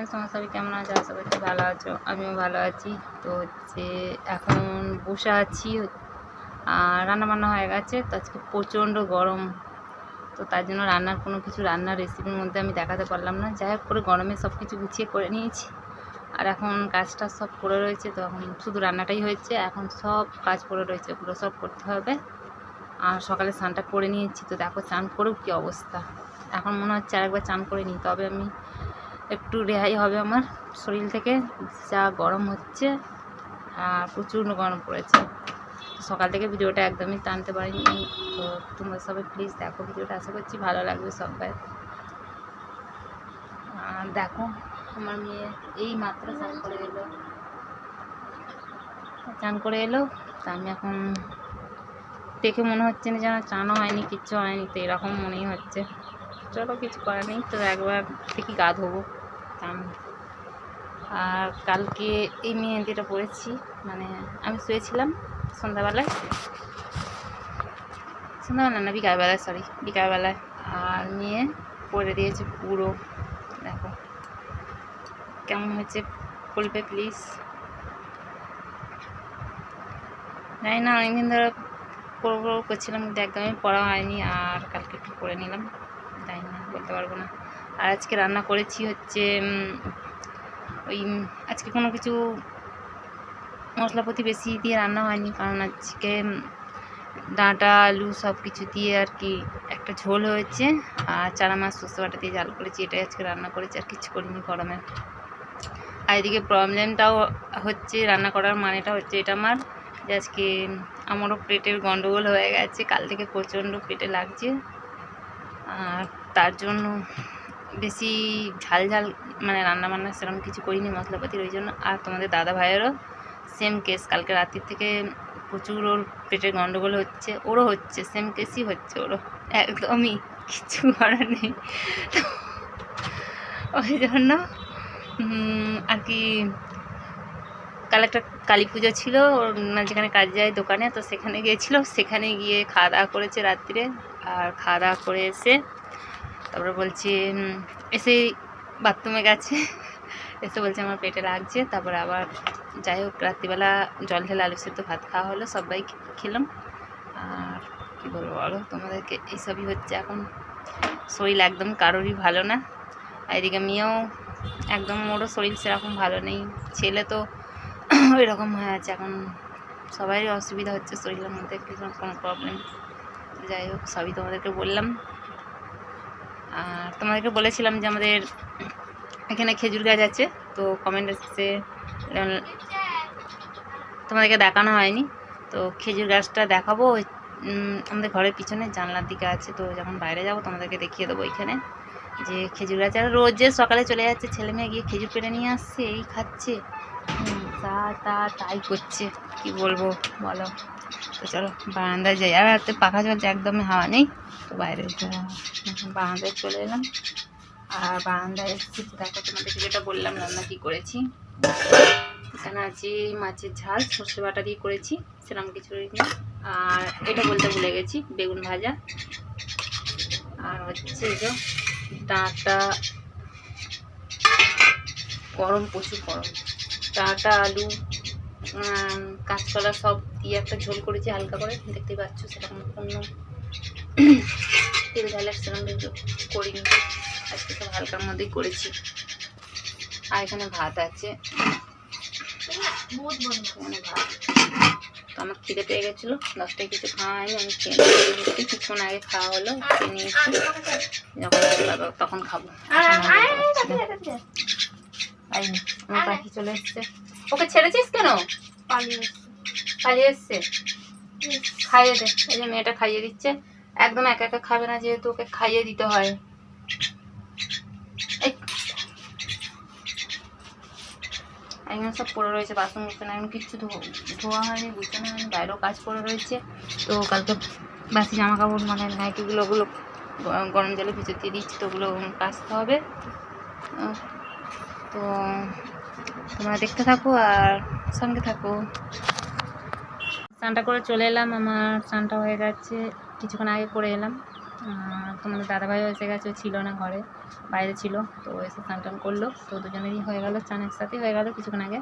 Friends তোমার সবাই কেমন আছো? আশা করছি ভালো আছো। আমিও ভালো আছি। তো হচ্ছে এখন বসে আছি আর রান্না বান্না হয়ে গেছে। তো আজকে প্রচণ্ড গরম। তো তার জন্য রান্নার কোনো কিছু, রান্নার রেসিপির মধ্যে আমি দেখাতে পারলাম না। যাই হোক, করে গরমে সব কিছু গুছিয়ে করে নিয়েছি। আর এখন কাজটা সব পড়ে রয়েছে। তো এখন শুধু রান্নাটাই হয়েছে। এখন সব কাজ পড়ে রয়েছে। ওগুলো সব করতে হবে। আর সকালে স্নানটা করে নিয়েছি। তো দেখো চান করেও কী অবস্থা। এখন মনে হচ্ছে আরেকবার চান করে নিই। তবে আমি একটু রেহাই হবে আমার। শরীর থেকে যা গরম হচ্ছে, আর প্রচণ্ড গরম পড়েছে। সকাল থেকে ভিডিওটা একদমই টানতে পারিনি। তো তোমরা সবাই প্লিজ দেখো ভিডিওটা। আশা করছি ভালো লাগবে সবাই। দেখো, আমার মেয়ে এই মাত্র চান করে এলো। চান করে এলো। তা আমি এখন দেখে মনে হচ্ছে না যেন চানও হয়নি, কিচ্ছু হয়নি। তো এরকম মনেই হচ্ছে। চলো কিছু করার নেই। তো একবার দেখি গা ধোবো। চান আর কালকে এই মেহেন্দিটা পরেছি মানে আমি শুয়েছিলাম সন্ধ্যাবেলায়। সন্ধ্যাবেলা না, বিকালবেলায় সরি বিকালবেলায়। আর নিয়ে পরে দিয়েছে পুরো, দেখো। কেমন হয়েছে বলবে প্লিজ জানি না, অনেকদিন ধরে করব করছিলাম, কিন্তু একদমই পড়া হয়নি, আর কালকে একটু করে নিলাম। জানি না, বলতে পারব না। আর আজকে রান্না করেছি হচ্ছে ওই আজকে কোনো কিছু মশলাপাতি বেশি দিয়ে রান্না হয়নি, কারণ আজকে ডাঁটা, আলু সব কিছু দিয়ে আর কি একটা ঝোল হয়েছে, আর চারা মাছ, সর্ষে বাটা দিয়ে জাল করেছি, এটাই আজকে রান্না করেছি, আর কিছু করিনি গরমে। আর এদিকে প্রবলেমটাও হচ্ছে, রান্না করার মানেটা হচ্ছে এটা আমার, যে আজকে আমারও পেটের গন্ডগোল হয়ে গেছে, কাল থেকে প্রচণ্ড পেটে লাগছে, আর তার জন্য বেশি ঝাল ঝাল মানে রান্না বান্না সেরকম কিছু করিনি মশলাপাতির, ওই জন্য। আর তোমাদের দাদা ভাইয়েরও সেম কেস কালকে রাত্রির থেকে প্রচুর ওর পেটের গন্ডগোল হচ্ছে, ওরও হচ্ছে সেম কেসই হচ্ছে ওরও। একদমই কিছু করার নেই। ওই জন্য আর কি কাল একটা কালী পুজো ছিল, ওর যেখানে কাজ যায় দোকানে, তো সেখানে গিয়েছিল। সেখানে গিয়ে খাওয়া দাওয়া করেছে রাত্রিরে। আর খাওয়া দাওয়া করে এসে তারপরে বলছে এসে বাথরুমে গেছে। এসে বলছে, আমার পেটে লাগছে। তারপরে আবার যাই হোক, রাত্রিবেলা জল ঢেলে আলু সেদ্ধ ভাত খাওয়া হলো, সবাই খেলাম। আর কী বলব বলো, তোমাদেরকে এইসবই হচ্ছে। এখন শরীর একদম কারোরই ভালো না। এদিকে মেয়েও একদম ওরও শরীর সেরকম ভালো নেই। ছেলে তো ওই রকম হয়ে আছে। এখন সবারই অসুবিধা হচ্ছে শরীরের মধ্যে, কোনো প্রবলেম যাই হোক, সবই তোমাদেরকে বললাম। আর তোমাদেরকে বলেছিলাম যে আমাদের এখানে খেজুর গাছ আছে, তো কমেন্ট এসেছে তোমাদেরকে দেখানো হয়নি। তো খেজুর গাছটা দেখাবো আমাদের ঘরের পিছনে জানলার দিকে আছে, তো যখন বাইরে যাব তোমাদেরকে দেখিয়ে দেবো এখানে যে খেজুর গাছ। আর রোজ সকালে চলে যাচ্ছে ছেলে মেয়ে গিয়ে খেজুর পেড়ে নিয়ে আসছে, এই খাচ্ছে। তা তা তাই করছে, কি বলব বলো। তো চলো বারান্দায় যাই, আর পাখা চলছে, একদমই হাওয়া নেই, তো বাইরে যা- এখন বারান্দায় চলে এলাম। আর বারান্দায় এসেছি, দেখো তোমাদেরকে যেটা বললাম, রান্না কি করেছি? এখানে আছে মাছের ঝাল, সর্ষে বাটা দিয়ে করেছি, সেরকম কিছু আর এটা বলতে ভুলে গেছি, বেগুন ভাজা। আর হচ্ছে এই যে ডাঁটা, গরম, প্রচুর গরম। ডাঁটা, আলু কাঁচকলা সব দিয়ে একটা ঝোল করেছি হালকা করে, দেখতেই পাচ্ছ সেরকম অন্য তেল ঝালের সেরকম করিনি। আজকে সব হালকার মধ্যেই করেছি। আর এখানে ভাত আছে। এখানে ভাত। তো আমার খিদে পেয়ে গেছিল। দশটায় কিছু খাওয়া হয়নি আমি খেয়ে নিয়েছি। কিছুক্ষণ আগে খাওয়া হলো খেয়ে নিয়েছি। যখন তখন খাব। আমার পাখি চলে এসছে। ওকে ছেড়েছিস কেন? পালিয়ে এসছে। খাইয়ে দে। এই যে মেয়েটা খাইয়ে দিচ্ছে। একদম একা একা খাবে না যেহেতু ওকে খাইয়ে দিতে হয়। একদম সব পড়ে রয়েছে, বাসন কুসন এখন কিচ্ছু ধোয়া হয়নি, গুছানো হয়নি, বাইরেও কাজ পড়ে রয়েছে। তো কালকে বাসি জামা কাপড় মানে নাইটিগুলো ওগুলো গরম জলে ভিজে দিয়ে দিচ্ছি, তো ওগুলো কাচতে হবে। তো তোমরা দেখতে থাকো আর সঙ্গে থাকো। স্নানটা করে চলে এলাম, আমার স্নানটা হয়ে গেছে, কিছুক্ষণ আগে করে এলাম। তোমাদের দাদাভাইও এসে গেছে ছিল না ঘরে, বাইরে ছিল, তো এসে স্নান টান করল। তো দুজনেরই হয়ে গেল চান একসাথেই হয়ে গেল কিছুক্ষণ আগে।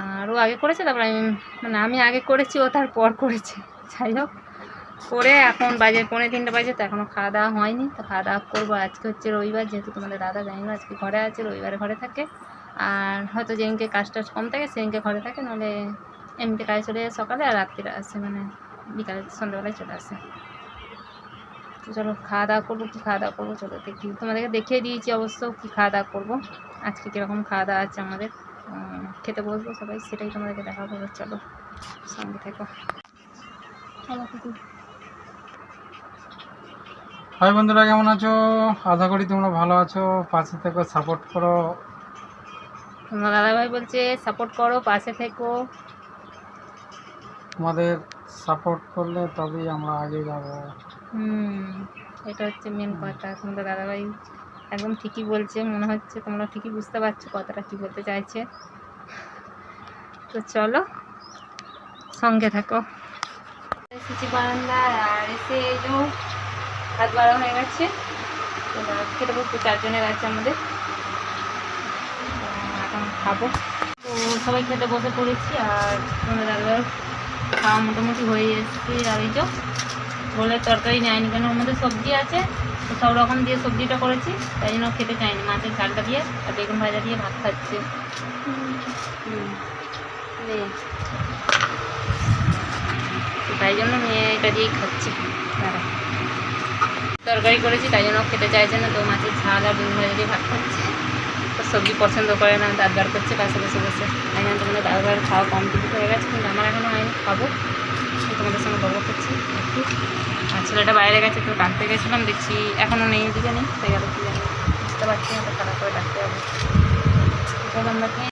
আর ও আগে করেছে, তারপর আমি মানে আমি আগে করেছি, ও তারপর করেছে। যাই হোক, করে এখন বাজে পনেরো তিনটে বাজে, তো এখনও খাওয়া দাওয়া হয়নি। তো খাওয়া দাওয়া করব, আজকে হচ্ছে রবিবার, যেহেতু তোমাদের দাদা জানি না আজকে ঘরে আছে, রবিবারে ঘরে থাকে। আর হয়তো যেদিনকে কাজ টাজ কম থাকে, সেদিনকে ঘরে থাকে, নাহলে এমনিতে কাজে চলে যায় সকালে আর রাত্রিরে আসে মানে বিকালে সন্ধ্যাবেলায় চলে আসে। তো চলো খাওয়া দাওয়া করব কী খাওয়া দাওয়া করব চলো দেখি। তোমাদেরকে দেখিয়ে দিয়েছি অবশ্য কী খাওয়া দাওয়া করব। আজকে কীরকম খাওয়া দাওয়া আছে আমাদের খেতে বসবো সবাই সেটাই তোমাদেরকে দেখাবো। চলো সঙ্গে থেকো। হাই বন্ধুরা কেমন আছো? আশা করি তোমরা ভালো আছো। পাশে থেকে সাপোর্ট করো। তোমার দাদাভাই বলছে সাপোর্ট করো পাশে থেকো। তোমাদের সাপোর্ট করলে তবেই আমরা আগে যাব। হুম এটা হচ্ছে মেন কথা। তোমাদের দাদাভাই একদম ঠিকই বলছে মনে হচ্ছে তোমরা ঠিকই বুঝতে পারছ কথাটা কী বলতে চাইছে। তো চলো সঙ্গে থাকো। এসেছি বারান্দায় আর এসে এই যে হাত বাড়া হয়ে গেছে। খেতে বসতে চারজনের আছে আমাদের। এখন খাব। তো সবাই খেতে বসে পড়েছি আর তোমাদের দাদাভাই খাওয়া মোটামুটি হয়ে এসছে। আর এই যে ঝোলের তরকারি নেয়নি কেন? ওর মধ্যে সবজি আছে। তো সব রকম দিয়ে সবজিটা করেছি। তাই জন্য খেতে চাইনি মাছের ঝালটা দিয়ে আর বেগুন ভাজা দিয়ে ভাত খাচ্ছে। তাই জন্য মেয়ে এটা দিয়েই খাচ্ছে। তরকারি করেছি তাই জন্য খেতে চাইছে না। তো মাছের ঝাল আর বেগুন ভাজা দিয়ে ভাত খাচ্ছে। তো সবজি পছন্দ করে না দাঁত বার করছে পাশে বসে বসে আমি তোমাদের তোমাদের দাদাবার খাওয়া কমপ্লিট হয়ে গেছে, কিন্তু আমার এখনও হয়নি, খাব। তোমাদের সঙ্গে গল্প করছি, একটু। আর ছেলেটা বাইরে গেছে তো ডাকতে গেছিলাম, দেখছি এখনও নেই দিকে নেই, তাই গেল কি জানি। বুঝতে পারছি না খারাপ করে ডাকতে হবে। আমরা